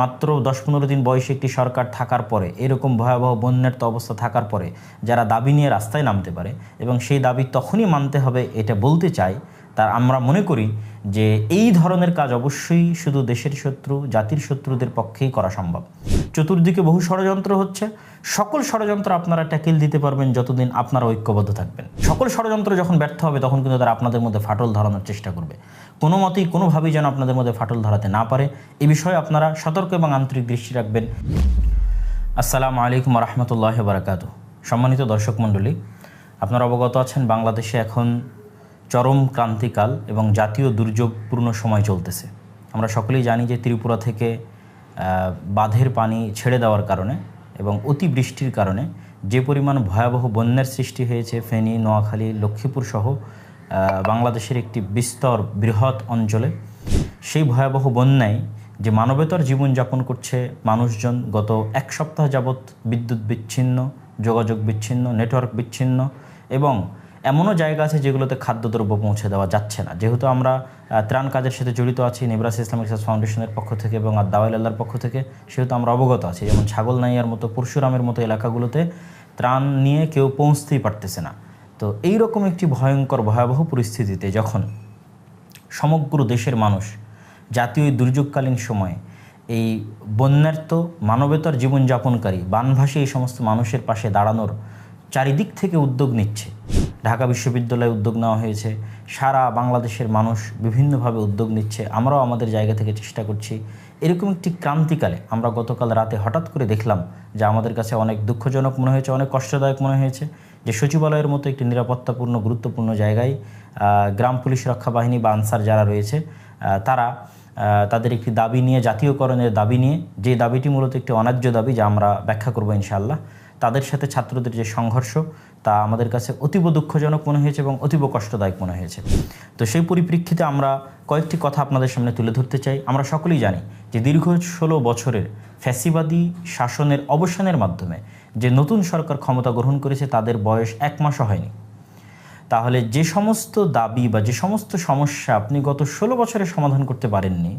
মাত্র দশ পনেরো দিন বয়সে একটি সরকার থাকার পরে, এরকম ভয়াবহ বন্যার তো অবস্থা থাকার পরে যারা দাবি নিয়ে রাস্তায় নামতে পারে এবং সেই দাবি তখনই মানতে হবে এটা বলতে চাই, তার আমরা মনে করি যে এই ধরনের কাজ অবশ্যই শুধু দেশের শত্রু, জাতির শত্রুদের পক্ষেই করা সম্ভব। চতুর্দিকে বহু ষড়যন্ত্র হচ্ছে। সকল ষড়যন্ত্র আপনারা ট্যাকেল দিতে পারবেন যতদিন আপনারা ঐক্যবদ্ধ থাকবেন। সকল ষড়যন্ত্র যখন ব্যর্থ হবে, তখন কিন্তু তারা আপনাদের মধ্যে ফাটল ধরানোর চেষ্টা করবে। কোনো মতেই, কোনোভাবেই যেন আপনাদের মধ্যে ফাটল ধরাতে না পারে। এ বিষয়ে আপনারা সতর্ক এবং আন্তরিক দৃষ্টি রাখবেন। আসসালামু আলাইকুম রহমতুল্লাহ বারাকাতু সম্মানিত দর্শক মণ্ডলী, আপনারা অবগত আছেন, বাংলাদেশে এখন চরম ক্রান্তিকাল এবং জাতীয় দুর্যোগপূর্ণ সময় চলতেছে। আমরা সকলেই জানি যে ত্রিপুরা থেকে বাঁধের পানি ছেড়ে দেওয়ার কারণে এবং অতিবৃষ্টির কারণে যে পরিমাণ ভয়াবহ বন্যার সৃষ্টি হয়েছে ফেনী, নোয়াখালী, লক্ষ্মীপুর সহ বাংলাদেশের একটি বিস্তর বৃহৎ অঞ্চলে, সেই ভয়াবহ বন্যায় যে মানবেতর জীবনযাপন করছে মানুষজন গত এক সপ্তাহ যাবৎ বিদ্যুৎ বিচ্ছিন্ন, যোগাযোগ বিচ্ছিন্ন, নেটওয়ার্ক বিচ্ছিন্ন এবং এমনও জায়গা আছে যেগুলোতে খাদ্যদ্রব্য পৌঁছে দেওয়া যাচ্ছে না। যেহেতু আমরা ত্রাণ কাজের সাথে জড়িত আছি নেবরাস ইসলামিক রিসার্চ ফাউন্ডেশনের পক্ষ থেকে এবং আর দাওয়াল আল্লাহর পক্ষ থেকে, সেহেতু আমরা অবগত আছি। যেমন ছাগলনাইয়ার মতো পরশুরামের মতো এলাকাগুলোতে ত্রাণ নিয়ে কেউ পৌঁছতেই পারতেছে না। তো এই রকম একটি ভয়ঙ্কর, ভয়াবহ পরিস্থিতিতে যখন সমগ্র দেশের মানুষ জাতীয় দুর্যোগকালীন সময়ে এই বন্যার্ত, মানবেতর জীবনযাপনকারী, বানভাসী এই সমস্ত মানুষের পাশে দাঁড়ানোর চারিদিক থেকে উদ্যোগ নিচ্ছে ঢাকা বিশ্ববিদ্যালয়ে উদ্যোগ নেওয়া হয়েছে। সারা বাংলাদেশের মানুষ বিভিন্নভাবে উদ্যোগ নিচ্ছে। আমরাও আমাদের জায়গা থেকে চেষ্টা করছি। এরকম একটি ক্রান্তিকালে আমরা গতকাল রাতে হঠাৎ করে দেখলাম যে আমাদের কাছে অনেক দুঃখজনক মনে হয়েছে, অনেক কষ্টদায়ক মনে হয়েছে যে সচিবালয়ের মতো একটি নিরাপত্তাপূর্ণ, গুরুত্বপূর্ণ জায়গায় গ্রাম পুলিশ রক্ষা বাহিনী বা আনসার যারা রয়েছে তারা তাদের একটি দাবি নিয়ে, জাতীয়করণের দাবি নিয়ে, যে দাবিটি মূলত একটি অন্যায্য দাবি যা আমরা ব্যাখ্যা করব ইনশাআল্লাহ তাদের সাথে ছাত্রদের যে সংঘর্ষ, তা আমাদের কাছে অতীব দুঃখজনক মনে হয়েছে এবং অতীব কষ্টদায়ক মনে হয়েছে। তো সেই পরিপ্রেক্ষিতে আমরা কয়েকটি কথা আপনাদের সামনে তুলে ধরতে চাই। আমরা সকলেই জানি যে দীর্ঘ ষোলো বছরের ফ্যাসিবাদী শাসনের অবসানের মাধ্যমে যে নতুন সরকার ক্ষমতা গ্রহণ করেছে, তাদের বয়স এক মাসও হয়নি। তাহলে যে সমস্ত দাবি বা যে সমস্ত সমস্যা আপনি গত ষোলো বছরে সমাধান করতে পারেননি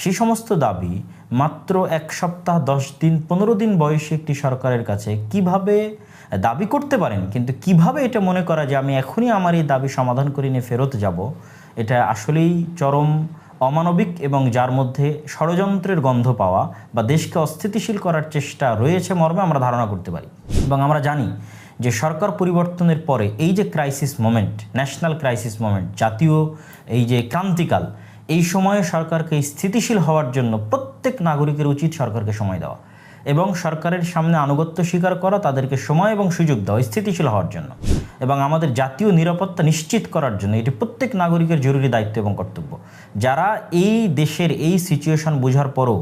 সেই সমস্ত দাবি মাত্র এক সপ্তাহ, দশ দিন, পনেরো দিন বয়সী একটি সরকারের কাছে কীভাবে দাবি করতে পারেন? কিন্তু কীভাবে এটা মনে করা যে আমি এখনই আমার এই দাবি সমাধান করে নিয়ে ফেরত যাব? এটা আসলেই চরম অমানবিক এবং যার মধ্যে ষড়যন্ত্রের গন্ধ পাওয়া বা দেশকে অস্থিতিশীল করার চেষ্টা রয়েছে মর্মে আমরা ধারণা করতে পারি। এবং আমরা জানি যে সরকার পরিবর্তনের পরে এই যে crisis moment national crisis moment জাতীয় এই যে ক্রান্তিকাল এই সময়ে সরকারকে স্থিতিশীল হওয়ার জন্য প্রত্যেক নাগরিকের উচিত সরকারকে সময় দেওয়া এবং সরকারের সামনে আনুগত্য স্বীকার করা, তাদেরকে সময় এবং সুযোগ দেওয়া স্থিতিশীল হওয়ার জন্য এবং আমাদের জাতীয় নিরাপত্তা নিশ্চিত করার জন্য এটি প্রত্যেক নাগরিকের জরুরি দায়িত্ব এবং কর্তব্য। যারা এই দেশের এই সিচুয়েশন বোঝার পরও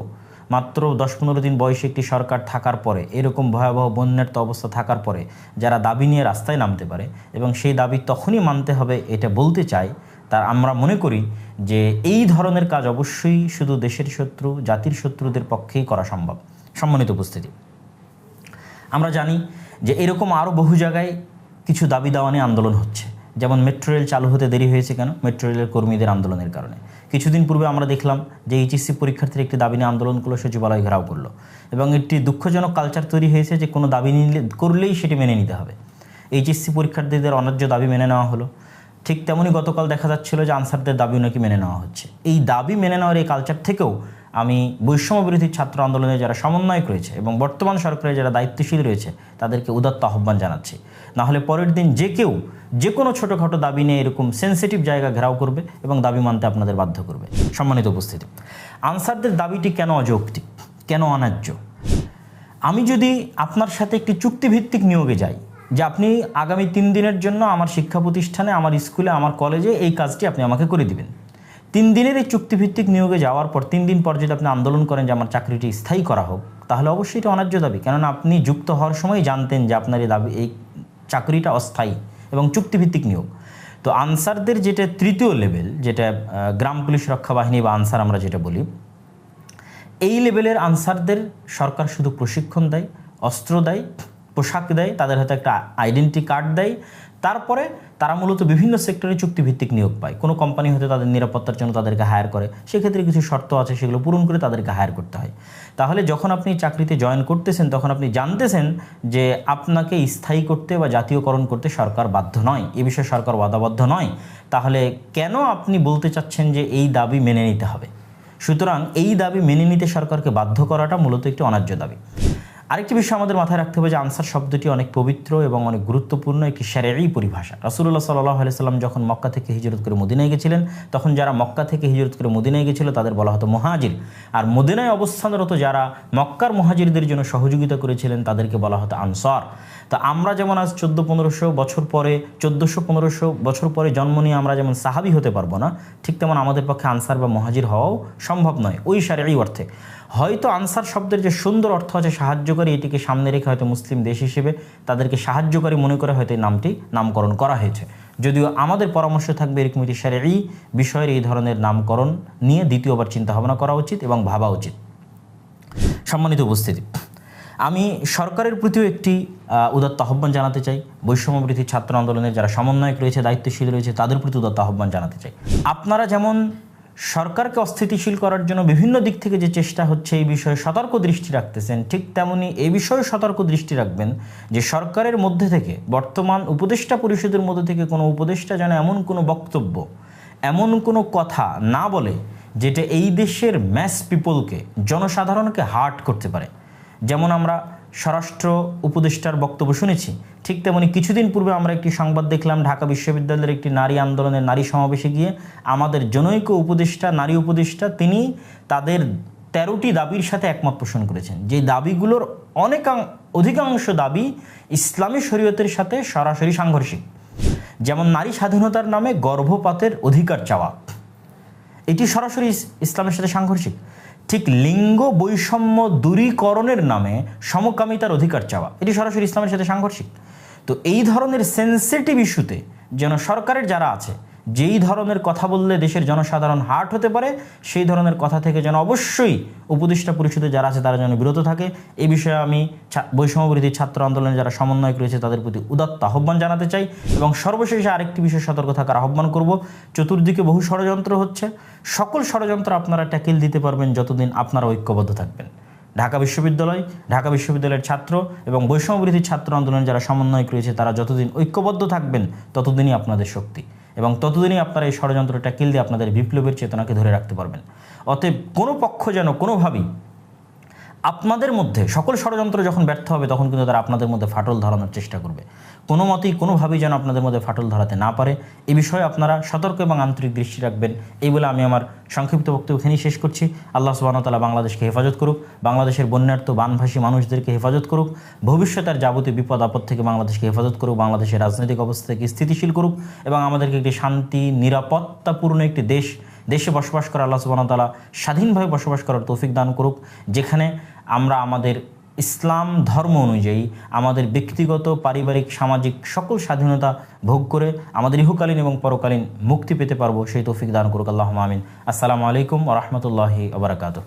মাত্র দশ পনেরো দিন বয়সে একটি সরকার থাকার পরে, এরকম ভয়াবহ বন্যার্ত অবস্থা থাকার পরে, যারা দাবি নিয়ে রাস্তায় নামতে পারে এবং সেই দাবি তখনই মানতে হবে, এটা বলতে চাই তার আমরা মনে করি যে এই ধরনের কাজ অবশ্যই শুধু দেশের শত্রু, জাতির শত্রুদের পক্ষেই করা সম্ভব। সম্মানিত উপস্থিতি। আমরা জানি যে এরকম আরও বহু জায়গায় কিছু দাবি দাওয়া নিয়ে আন্দোলন হচ্ছে। যেমন মেট্রো রেল চালু হতে দেরি হয়েছে কেন? মেট্রো রেলের কর্মীদের আন্দোলনের কারণে। কিছুদিন পূর্বে আমরা দেখলাম যে এইচএসসি পরীক্ষার্থীর একটি দাবি নিয়ে আন্দোলন করল, সচিবালয় ঘেরাও করল। এবং একটি দুঃখজনক কালচার তৈরি হয়েছে যে কোনো দাবি নিলে করলেই সেটি মেনে নিতে হবে। এইচএসসি পরীক্ষার্থীদের অন্যায্য দাবি মেনে নেওয়া হলো। ঠিক তেমনই গতকাল দেখা যাচ্ছিল যে আনসারদের দাবিও নাকি মেনে নেওয়া হচ্ছে। এই দাবি মেনে নেওয়ার এই কালচার থেকেও আমি বৈষম্য বিরোধী ছাত্র আন্দোলনে যারা সমন্বয়ক রয়েছে এবং বর্তমান সরকারের যারা দায়িত্বশীল রয়েছে, তাদেরকে উদাত্ত আহ্বান জানাচ্ছি। নাহলে পরের দিন যে কেউ যে কোনো ছোটোখাটো দাবি নিয়ে এরকম সেন্সিটিভ জায়গা ঘেরাও করবে এবং দাবি মানতে আপনাদের বাধ্য করবে। সম্মানিত উপস্থিতি। আনসারদের দাবিটি কেন অযৌক্তিক? কেন অন্যায্য? আমি যদি আপনার সাথে একটি চুক্তিভিত্তিক নিয়োগে যাই যে আপনি আগামী তিন দিনের জন্য আমার শিক্ষা প্রতিষ্ঠানে, আমার স্কুলে, আমার কলেজে এই কাজটি আপনি আমাকে করে দিবেন। তিন দিনের এই চুক্তিভিত্তিক নিয়োগে যাওয়ার পর, তিন দিন পর যদি আপনি আন্দোলন করেন যে আমার চাকরিটি স্থায়ী করা হোক, তাহলে অবশ্যই এটা অন্যায্য দাবি। কেননা আপনি যুক্ত হওয়ার সময় জানতেন যে আপনার এই দাবি, এই চাকরিটা অস্থায়ী এবং চুক্তিভিত্তিক নিয়োগ। তো আনসারদের যেটা তৃতীয় লেভেল, যেটা গ্রাম পুলিশ রক্ষা বাহিনী বা আনসার আমরা যেটা বলি, এই লেভেলের আনসারদের সরকার শুধু প্রশিক্ষণ দেয়, অস্ত্র দেয় পোশাক দেয়, তাদের হয়তো একটা আইডেন্টি কার্ড দেয়। তারপরে তারা মূলত বিভিন্ন সেক্টরে চুক্তিভিত্তিক নিয়োগ পায়। কোনো কোম্পানি হয়তো তাদের নিরাপত্তার জন্য তাদেরকে হায়ার করে, সেক্ষেত্রে কিছু শর্ত আছে সেগুলো পূরণ করে তাদেরকে হায়ার করতে হয়। তাহলে যখন আপনি চাকরিতে জয়েন করতেছেন, তখন আপনি জানতেছেন যে আপনাকে স্থায়ী করতে বা জাতীয়করণ করতে সরকার বাধ্য নয়। এ বিষয়ে সরকার বাধাবদ্ধ নয়। তাহলে কেন আপনি বলতে চাচ্ছেন যে এই দাবি মেনে নিতে হবে? সুতরাং এই দাবি মেনে নিতে সরকারকে বাধ্য করাটা মূলত একটি অন্যায্য দাবি। আরেকটি বিষয় আমাদের মাথায় রাখতে হবে যে আনসার শব্দটি অনেক পবিত্র এবং অনেক গুরুত্বপূর্ণ একটি স্যারেরই পরিভাষা। রাসুল্লাহ সাল্লাহ সাল্লাম যখন মক্কা থেকে হিজরত করে মদিনায় গেছিলেন, তখন যারা মক্কা থেকে হিজরত করে মদিনায় গেছিল, তাদের বলা হতো মহাজির। আর মদিনায় অবস্থানরত যারা মক্কার মহাজিরদের জন্য সহযোগিতা করেছিলেন, তাদেরকে বলা হতো আনসার। তো আমরা যেমন আজ চোদ্দ পনেরোশো বছর পরে, চোদ্দোশো পনেরোশো বছর পরে জন্ম নিয়ে আমরা যেমন সাহাবি হতে পারব না, ঠিক তেমন আমাদের পক্ষে আনসার বা মহাজির হওয়াও সম্ভব নয়, ওই সারেই অর্থে। হয়তো আনসার শব্দের যে সুন্দর অর্থ আছে সাহায্যকারী, এটিকে সামনে রেখে হয়তো মুসলিম দেশ হিসেবে তাদেরকে সাহায্যকারী মনে করে হয়তো এই নামটি নামকরণ করা হয়েছে। যদিও আমাদের পরামর্শ থাকবে এরকম একটি এই বিষয়ের এই ধরনের নামকরণ নিয়ে দ্বিতীয়বার চিন্তা ভাবনা করা উচিত এবং ভাবা উচিত। সম্মানিত উপস্থিতি, আমি সরকারের প্রতিও একটি উদাত্ত আহ্বান জানাতে চাই। বৈষম্যবৃত্তি ছাত্র আন্দোলনের যারা সমন্বয়ক রয়েছে, দায়িত্বশীল রয়েছে, তাদের প্রতি উদাত্ত আহ্বান জানাতে চাই। আপনারা যেমন সরকারকে অস্থিতিশীল করার জন্য বিভিন্ন দিক থেকে যে চেষ্টা হচ্ছে এই বিষয়ে সতর্ক দৃষ্টি রাখতেছেন, ঠিক তেমনি এই বিষয়ে সতর্ক দৃষ্টি রাখবেন যে সরকারের মধ্যে থেকে, বর্তমান উপদেষ্টা পরিষদের মধ্যে থেকে কোনো উপদেষ্টা যেন এমন কোনো বক্তব্য, এমন কোনো কথা না বলে যেটা এই দেশের ম্যাস পিপলকে জনসাধারণকে হার্ট করতে পারে। যেমন আমরা স্বরাষ্ট্র উপদেষ্টার বক্তব্য শুনেছি। ঠিক তেমনি কিছুদিন পূর্বে আমরা একটি সংবাদ দেখলাম, ঢাকা বিশ্ববিদ্যালয়ের একটি নারী আন্দোলনের নারী সমাবেশে গিয়ে আমাদের জনৈক উপদেষ্টা, নারী উপদেষ্টা, তিনি তাদের তেরোটি দাবির সাথে একমত পোষণ করেছেন। যে দাবিগুলোর অনেকাং, অধিকাংশ দাবি ইসলামী শরীয়তের সাথে সরাসরি সাংঘর্ষিক। যেমন নারী স্বাধীনতার নামে গর্ভপাতের অধিকার চাওয়া। এটি সরাসরি ইসলামের সাথে সাংঘর্ষিক। ঠিক লিঙ্গ বৈষম্য দূরীকরণের নামে সমকামিতার অধিকার চাওয়া। এটি সরাসরি ইসলামের সাথে সাংঘর্ষিক। তো এই ধরনের সেন্সিটিভ ইস্যুতে যেন সরকারের যারা আছে যেই ধরনের কথা বললে দেশের জনসাধারণ হার্ট হতে পারে, সেই ধরনের কথা থেকে যেন অবশ্যই উপদেষ্টা পরিষদে যারা আছে তারা যেন বিরত থাকে। এই বিষয়ে আমি বৈষম্যবিরোধী ছাত্র আন্দোলনে যারা সমন্বয়ক রয়েছে তাদের প্রতি উদাত্ত আহ্বান জানাতে চাই এবং সর্বশেষে আরেকটি বিষয়ে সতর্ক থাকার আহ্বান করব। চতুর্দিকে বহু ষড়যন্ত্র হচ্ছে। সকল ষড়যন্ত্র আপনারা ট্যাকেল দিতে পারবেন যতদিন আপনারা ঐক্যবদ্ধ থাকবেন। ঢাকা বিশ্ববিদ্যালয়, ঢাকা বিশ্ববিদ্যালয়ের ছাত্র এবং বৈষম্যবিরোধী ছাত্র আন্দোলন যারা সমন্বয়ক রয়েছে তারা যতদিন ঐক্যবদ্ধ থাকবেন, ততদিনই আপনাদের শক্তি। এবং ততদিনই আপনারা এই ষড়যন্ত্রটা কিল দিয়ে আপনাদের বিপ্লবের চেতনাকে ধরে রাখতে পারবেন। অতএব কোনো পক্ষ যেন কোনোভাবেই আপনাদের মধ্যে, সকল ষড়যন্ত্র যখন ব্যর্থ হবে, তখন কিন্তু তারা আপনাদের মধ্যে ফাটল ধরানোর চেষ্টা করবে। কোনো মতেই কোনোভাবেই যেন আপনাদের মধ্যে ফাটল ধরাতে না পারে। এ বিষয়ে আপনারা সতর্ক এবং আন্তরিক দৃষ্টি রাখবেন। এই বলে আমি আমার সংক্ষিপ্ত বক্তব্য এখানেই শেষ করছি। আল্লাহ সুবাহতালা বাংলাদেশকে হেফাজত করুক, বাংলাদেশের বন্যার্থ, বানভাসী মানুষদেরকে হেফাজত করুক ভবিষ্যতের যাবতীয় বিপদ, আপদ থেকে বাংলাদেশকে হেফাজত করুক, বাংলাদেশের রাজনৈতিক অবস্থা থেকে স্থিতিশীল করুক এবং আমাদেরকে একটি শান্তি, নিরাপত্তাপূর্ণ একটি দেশ দেশে বসবাস করা আল্লাহ সুবাহ তালা স্বাধীনভাবে বসবাস করার তৌফিক দান করুক, যেখানে আমরা আমাদের ইসলাম ধর্ম অনুযায়ী আমাদের ব্যক্তিগত, পারিবারিক, সামাজিক সকল স্বাধীনতা ভোগ করে আমাদের ইহুকালীন এবং পরকালীন মুক্তি পেতে পারব, সেই তৌফিক দান করুক আল্লাহ আমিন। আসসালামু আলাইকুম রহমতুল্লাহি আবরাকাতু